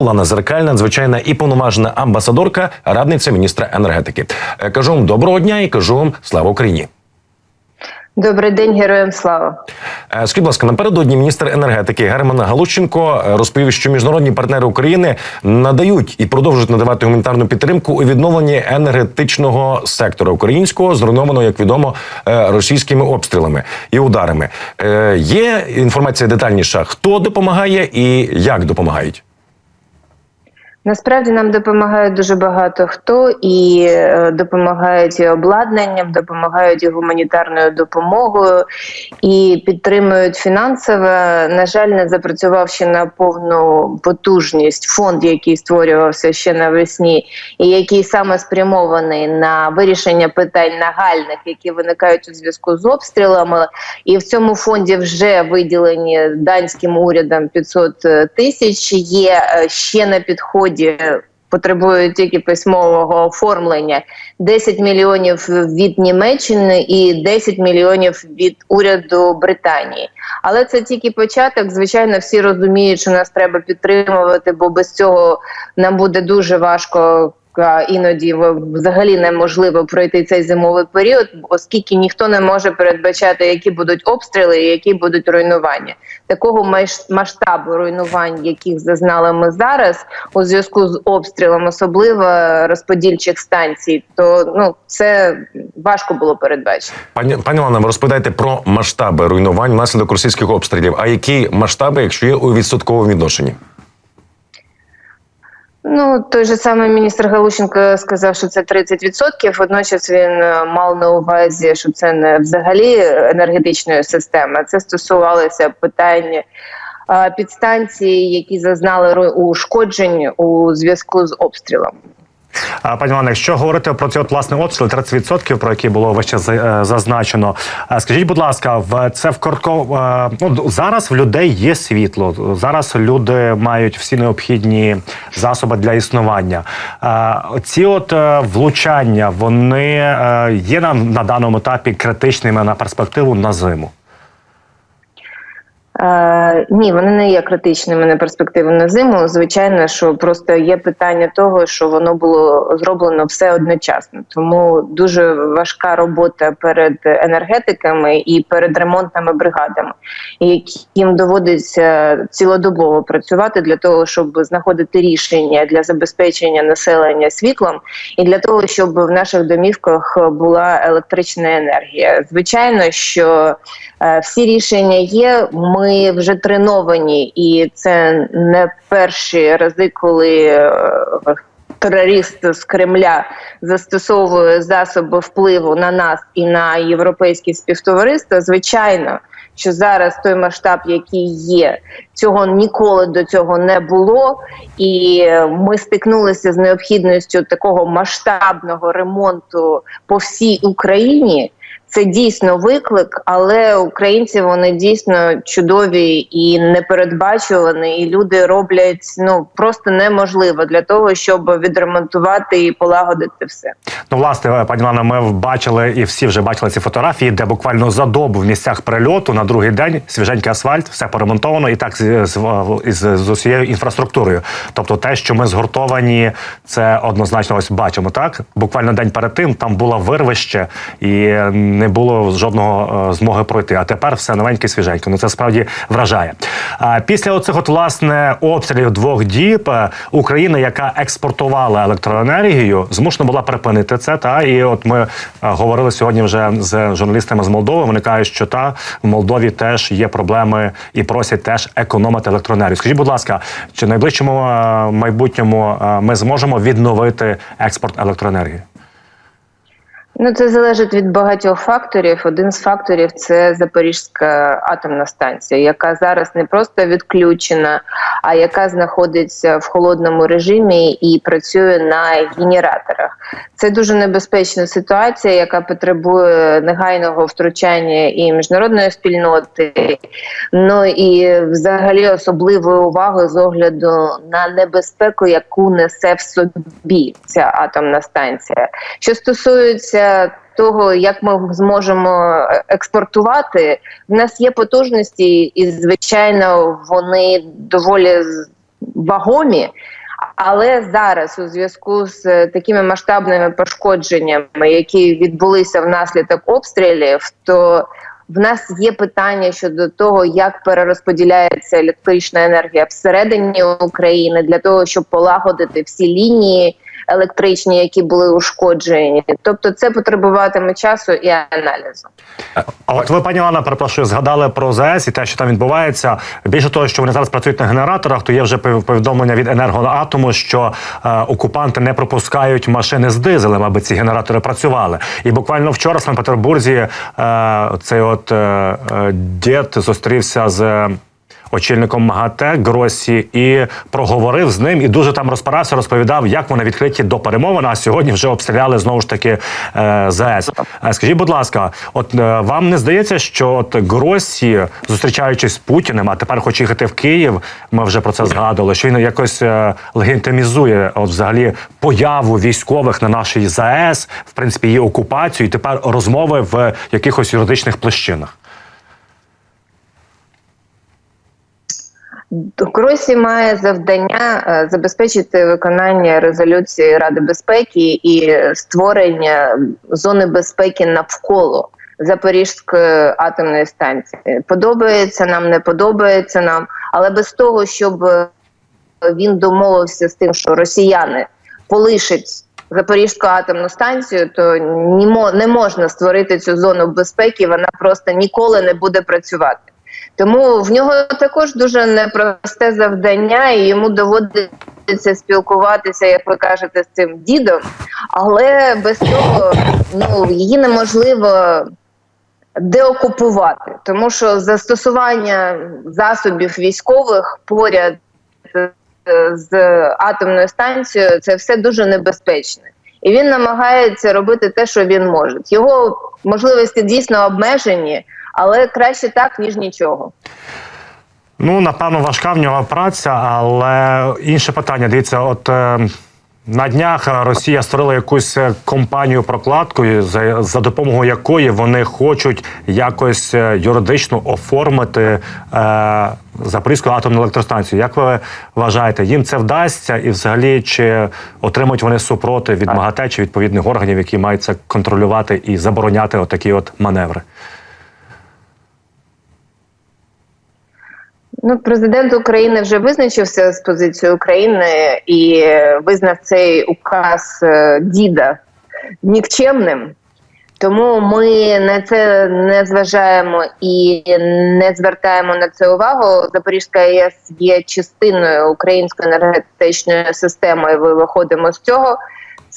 Лана Зеркаль, надзвичайна і повноважена амбасадорка, радниця міністра енергетики. Е, Кажу вам доброго дня і кажу вам слава Україні. Добрий день, героям слава. Е, Скажіть, будь ласка, напередодні міністр енергетики Герман Галущенко е, розповів, що міжнародні партнери України надають і продовжують надавати гуманітарну підтримку у відновленні енергетичного сектора українського, зруйнованого, як відомо, російськими обстрілами і ударами. Є інформація детальніша, хто допомагає і як допомагають. Насправді нам допомагає дуже багато хто і е, допомагають і обладнанням, допомагають і гуманітарною допомогою, і підтримують фінансово. На жаль, не запрацював ще на повну потужність фонд, який створювався ще навесні, і який саме спрямований на вирішення питань нагальних, які виникають у зв'язку з обстрілами. І в цьому фонді вже виділені данським урядом 500 тисяч. Є е, ще на підході. Потребують тільки письмового оформлення 10 мільйонів від Німеччини і 10 мільйонів від уряду Британії. Але це тільки початок. Звичайно, всі розуміють, що нас треба підтримувати, бо без цього нам буде дуже важко. Іноді взагалі неможливо пройти цей зимовий період, оскільки ніхто не може передбачати, які будуть обстріли і які будуть руйнування. Такого масштабу руйнувань, яких зазнали ми зараз, у зв'язку з обстрілом, особливо розподільчих станцій, то ну це важко було передбачити. Пані пані Лана, ви розповідаєте про масштаби руйнувань внаслідок російських обстрілів. А які масштаби, якщо є у відсотковому відношенні? Ну, той же самий міністр Галущенко сказав, що це 30%. Водночас він е, мав на увазі, що це не взагалі енергетичної системи. Це стосувалося питань підстанції, які зазнали ушкоджень у зв'язку з обстрілом. Пані Лана, якщо говорити про ці от власне обстріли 30%, про які було вище е, зазначено. Скажіть, будь ласка, в це в Корко е, ну зараз в людей є світло. Зараз люди мають всі необхідні засоби для існування. Ці от е, влучання вони є на, на даному етапі критичними на перспективу на зиму. Е, ні, вони не є критичними на перспективу на зиму. Звичайно, що просто є питання того, що воно було зроблено все одночасно. Тому дуже важка робота перед енергетиками і перед ремонтними бригадами, яким доводиться цілодобово працювати для того, щоб знаходити рішення для забезпечення населення світлом, і для того, щоб в наших домівках була електрична енергія. Звичайно, що е, всі рішення є. Ми вже треновані, і це не перші рази, коли. е, Терорист з Кремля застосовує засоби впливу на нас і на європейське співтовариство. Звичайно, що зараз той масштаб, який є, цього ніколи до цього не було, і ми стикнулися з необхідністю такого масштабного ремонту по всій Україні. Це дійсно виклик, але українці вони дійсно чудові і непередбачувані, і люди роблять ну просто неможливо для того, щоб відремонтувати і полагодити все. Ну, власне, пані Лана, ми бачили і всі вже бачили ці фотографії, де буквально за добу в місцях прильоту на другий день свіженький асфальт, все поремонтовано і так з, з, із, з усією інфраструктурою. Тобто, те, що ми згуртовані, це однозначно ось бачимо. Так буквально день перед тим там було вирвище і не було жодного е, змоги пройти. А тепер все новеньке, свіженьке. Ну це справді вражає. А після оцих от власне обстрілів двох діб е, Україна, яка експортувала електроенергію, змушена була припинити це. Та і от ми е, говорили сьогодні вже з журналістами з Молдови. Вони кажуть, що та в Молдові теж є проблеми і просять теж економити електроенергію. Скажіть, будь ласка, чи в найближчому майбутньому ми зможемо відновити експорт електроенергії? Ну, це залежить від багатьох факторів. Один з факторів це Запорізька атомна станція, яка зараз не просто відключена, а яка знаходиться в холодному режимі і працює на генераторах. Це дуже небезпечна ситуація, яка потребує негайного втручання і міжнародної спільноти, ну і взагалі особливої уваги з огляду на небезпеку, яку несе в собі ця атомна станція. Що стосується того, як ми зможемо експортувати, в нас є потужності, і звичайно вони доволі вагомі. Але зараз, у зв'язку з такими масштабними пошкодженнями, які відбулися внаслідок обстрілів, то в нас є питання щодо того, як перерозподіляється електрична енергія всередині України для того, щоб полагодити всі лінії електричні, які були ушкоджені. Тобто, це потребуватиме часу і аналізу. А от ви, пані Лана, перепрошую, згадали про ЗАЕС і те, що там відбувається. Більше того, що вони зараз працюють на генераторах, то є вже повідомлення від енергоатому, що е, окупанти не пропускають машини з дизелем, аби ці генератори працювали. І буквально вчора в Санкт-Петербурзі е, цей от е, е, дід зустрівся з. Очільником МАГАТЕ Гросі і проговорив з ним і дуже там розпирався, розповідав, як вони відкриті до перемовин. А сьогодні вже обстріляли знову ж таки е, ЗАЕС. Е, Скажіть, будь ласка, от е, вам не здається, що от Гросі, зустрічаючись з Путіним, а тепер хоче їхати в Київ, ми вже про це згадували, що він якось легітимізує от взагалі появу військових на нашій ЗАЕС, в принципі, її окупацію, і тепер розмови в якихось юридичних площинах. Кросі має завдання е, забезпечити виконання резолюції Ради безпеки і створення зони безпеки навколо Запорізької атомної станції. Подобається нам, не подобається нам, але без того, щоб е, він домовився з тим, що росіяни полишать Запорізьку атомну станцію, то не можна створити цю зону безпеки. Вона просто ніколи не буде працювати. Тому в нього також дуже непросте завдання, і йому доводиться спілкуватися, як ви кажете, з цим дідом. Але без цього ну її неможливо деокупувати, тому що застосування засобів військових поряд е, з атомною станцією це все дуже небезпечне. І він намагається робити те, що він може. Його можливості дійсно обмежені, але краще так, ніж нічого. Ну, напевно, важка в нього праця, але інше питання. Дивіться, от е, на днях Росія створила якусь е, компанію прокладкою, за, за допомогою якої вони хочуть якось е, юридично оформити е, Запорізьку атомну електростанцію. Як ви вважаєте, їм це вдасться, і взагалі чи отримують вони супроти від МАГАТЕ чи відповідних органів, які мають це контролювати і забороняти отакі от маневри? Ну, президент України вже визначився з позицією України і е, визнав цей указ е, діда нікчемним. Тому ми на це не зважаємо і не звертаємо на це увагу. Запорізька АЕС є частиною української енергетичної системи. і Ми виходимо з цього.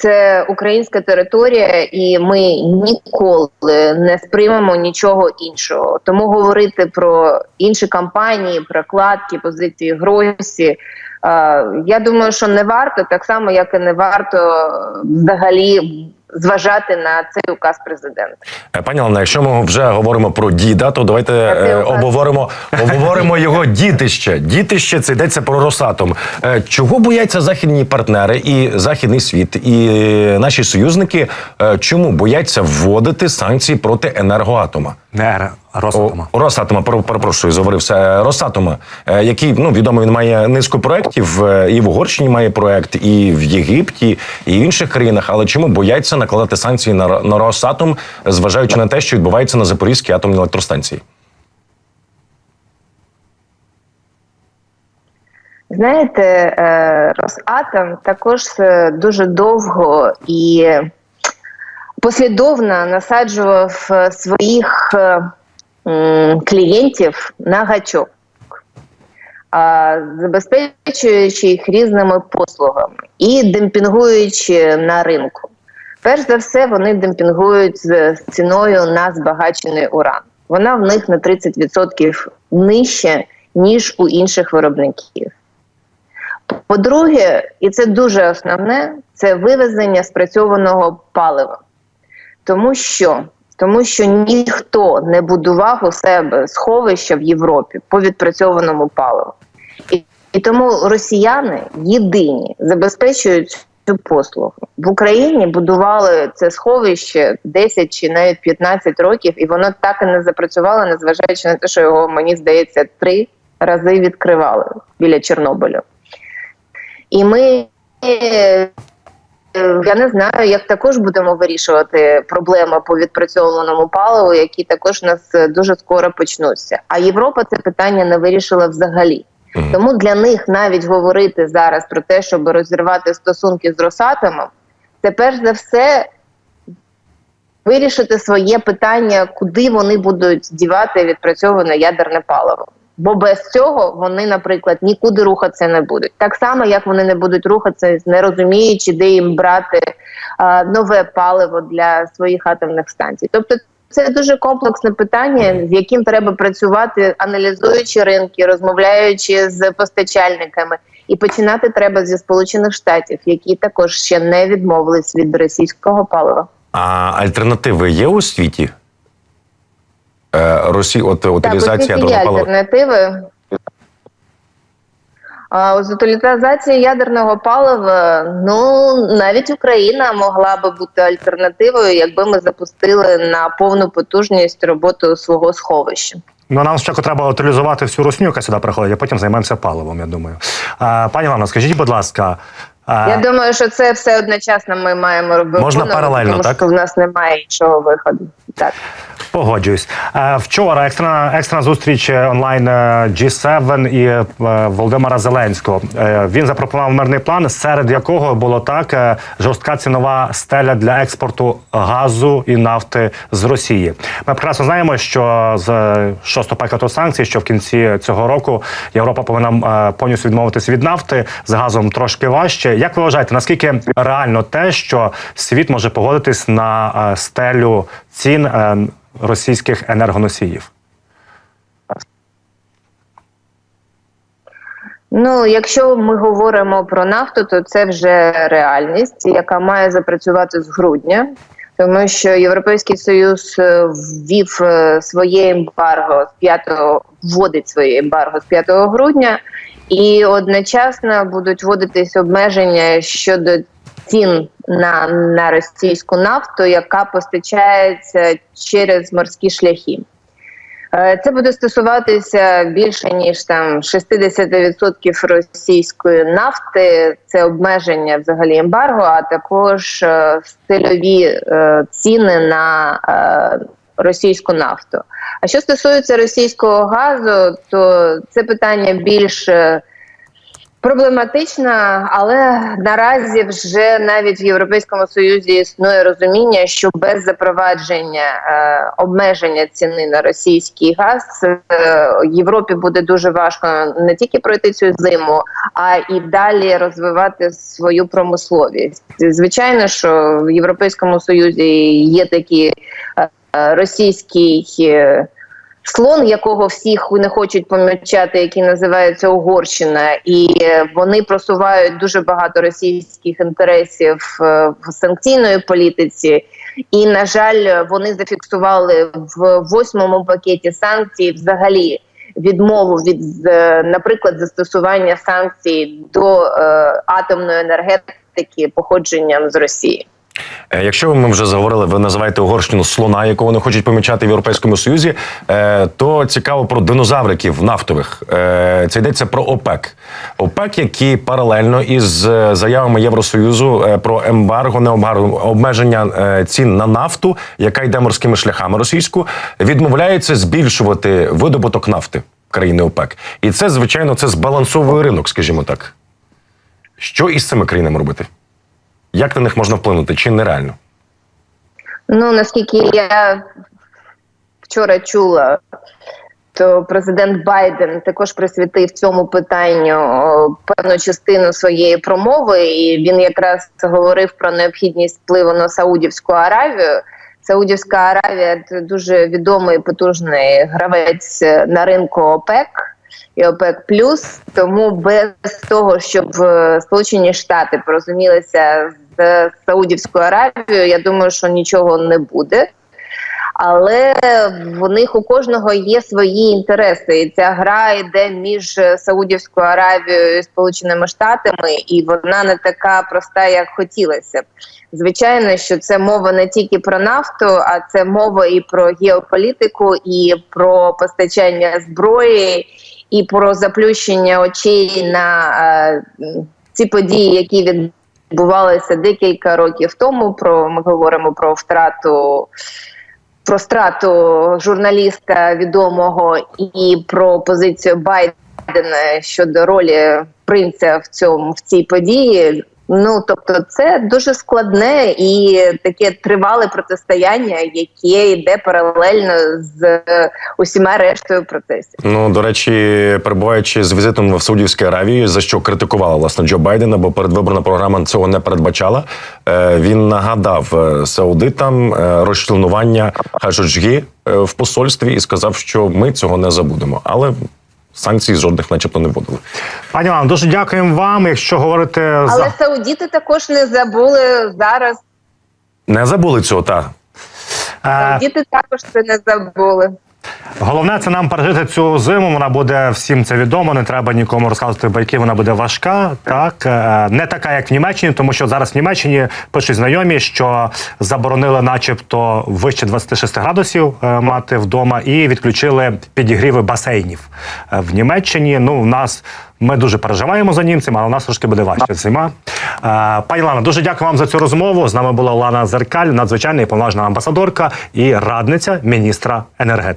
Це українська територія, і ми ніколи не сприймемо нічого іншого. Тому говорити про інші кампанії, прокладки, позиції гросі. е, Я думаю, що не варто так само, як і не варто взагалі зважати на цей указ президента. Е, Пані Лана, якщо ми вже говоримо про діда, то давайте е, обговоримо, обговоримо його дітище. Дітище це йдеться про Росатом. Е, Чого бояться західні партнери і західний світ, і наші союзники? е, Чому бояться вводити санкції проти енергоатома? Не Росатома. О, Росатома, перепрошую, заварився. Росатома, е, який ну відомо, він має низку проєктів, е, і в Угорщині має проєкт, і в Єгипті, і в інших країнах. Але чому бояться накладати санкції на, на Росатом, зважаючи на те, що відбувається на Запорізькій атомній електростанції? Знаєте, е, Росатом також е, дуже довго і послідовно насаджував е, своїх е, клієнтів на гачок, забезпечуючи їх різними послугами і демпінгуючи на ринку. Перш за все, вони демпінгують з ціною на збагачений уран. Вона в них на 30% нижче, ніж у інших виробників. По-друге, і це дуже основне, це вивезення спрацьованого палива. Тому що, тому що ніхто не будував у себе сховища в Європі по відпрацьованому паливу. І, і тому росіяни єдині забезпечують цю послугу. В Україні будували це сховище 10 чи навіть 15 років, і воно так і не запрацювало, незважаючи на те, що його, мені здається, три рази відкривали біля Чорнобилю. І ми е, я не знаю, як також будемо вирішувати проблеми по відпрацьованому паливу, які також у нас е, дуже скоро почнуться. А Європа це питання не вирішила взагалі. Тому для них навіть говорити зараз про те, щоб розірвати стосунки з Росатомом, це перш за все вирішити своє питання, куди вони будуть дівати відпрацьоване ядерне паливо. Бо без цього вони, наприклад, нікуди рухатися не будуть. Так само, як вони не будуть рухатися, не розуміючи, де їм брати а, нове паливо для своїх атомних станцій. Тобто, це дуже комплексне питання, з яким треба працювати, аналізуючи ринки, розмовляючи з постачальниками. І починати треба зі Сполучених Штатів, які також ще не відмовились від російського палива. А альтернативи є у світі? Е, Росі... от, утилізація Так, палива. альтернативи. З утилізації ядерного палива, ну навіть Україна могла би бути альтернативою, якби ми запустили на повну потужність роботу свого сховища. Ну, нам спочатку треба утилізувати всю русню, яка сюди приходить, а потім займемося паливом, я думаю. А, пані Лана, скажіть, будь ласка. а, Я думаю, що це все одночасно ми маємо робити. Можна паралельно, тому так? що в нас немає іншого виходу. Так. Погоджуюсь. Е, Вчора екстрена екстрена зустріч е, онлайн е, G7 і Володимира Зеленського. Він запропонував мирний план, серед якого було так жорстка цінова стеля для експорту газу і нафти з Росії. Ми прекрасно знаємо, що з шостого пакету санкцій, що в кінці цього року Європа повинна повністю відмовитися від нафти з газом трошки важче. Як ви вважаєте, наскільки реально те, що світ може погодитись на стелю цін російських енергоносіїв? Ну, якщо ми говоримо про нафту, то це вже реальність, яка має запрацювати з грудня, тому що Європейський Союз е, ввів е, своє ембарго з 5 вводить своє ембарго з 5 грудня, і одночасно будуть вводитись обмеження щодо цін на, на російську нафту, яка постачається через морські шляхи. Е, Це буде стосуватися більше ніж там 60% російської нафти. Це обмеження взагалі ембарго, а також е, стильові е, ціни на російську нафту. А що стосується російського газу, то це питання більш е, Проблематична, але наразі вже навіть в Європейському Союзі існує розуміння, що без запровадження е, обмеження ціни на російський газ е, Європі буде дуже важко не тільки пройти цю зиму, а і далі розвивати свою промисловість. Звичайно, що в Європейському Союзі є такі е, е, російські. Слон, якого всіх не хочуть помічати, який називається Угорщина, і е, вони просувають дуже багато російських інтересів е, в санкційної політиці. І на жаль, вони зафіксували в восьмому пакеті санкцій взагалі відмову від, е, наприклад, застосування санкцій до атомної енергетики походженням з Росії. Е, Якщо ми вже заговорили, ви називаєте Угорщину слона, якого не хочуть помічати в Європейському Союзі, е, то цікаво про динозавриків нафтових. Е, Це йдеться про ОПЕК. ОПЕК, які паралельно із заявами Євросоюзу про ембарго, не ембарго, обмеження цін на нафту, яка йде морськими шляхами російську, відмовляється збільшувати видобуток нафти країни ОПЕК. І це, звичайно, це збалансовує ринок, скажімо так. Що із цими країнами робити? Як на них можна вплинути? Чи нереально? Ну наскільки я вчора чула, то президент Байден також присвятив цьому питанню певну частину своєї промови, і він якраз говорив про необхідність впливу на Саудівську Аравію. Саудівська Аравія це дуже відомий потужний гравець на ринку ОПЕК і ОПЕК Плюс. Тому без того, щоб е, Сполучені Штати порозумілися з Саудівською Аравією, я думаю, що нічого не буде. Але в них у кожного є свої інтереси, і ця гра йде між Саудівською Аравією і Сполученими Штатами, і вона не така проста, як хотілося б. Звичайно, що це мова не тільки про нафту, а це мова і про геополітику, і про постачання зброї, і про заплющення очей на е, ці події, які відбувалися декілька років тому. Про ми говоримо про втрату. Про страту журналіста відомого і про позицію Байдена щодо ролі принця в цьому в цій події. Ну тобто, це дуже складне і таке тривале протистояння, яке йде паралельно з усіма рештою процесів. Ну до речі, перебуваючи з візитом в Саудівській Аравії, за що критикувала власне Джо Байдена, бо передвиборна програма цього не передбачала. Е, Він нагадав е, саудитам е, розчленування Хашуджгі е, в посольстві і сказав, що ми цього не забудемо. Але санкцій жодних, начебто, не вводили. Пані вам, дуже дякуємо вам. Якщо говорити Але за саудіти також не забули зараз. Не забули цього, так. Діти також це не забули. Головне це нам пережити цю зиму. Вона буде всім це відомо. Не треба нікому розказувати байки. Вона буде важка. Так Е, не така, як в Німеччині, тому що зараз в Німеччині пишуть знайомі, що заборонили, начебто, вище 26 градусів е, мати вдома, і відключили підігріви басейнів Е, в Німеччині. Ну, в нас. Ми дуже переживаємо за німцями, але у нас трошки буде важче зима. Пані Лана, дуже дякую вам за цю розмову. З нами була Лана Зеркаль, надзвичайна і поважна амбасадорка і радниця міністра енергетики.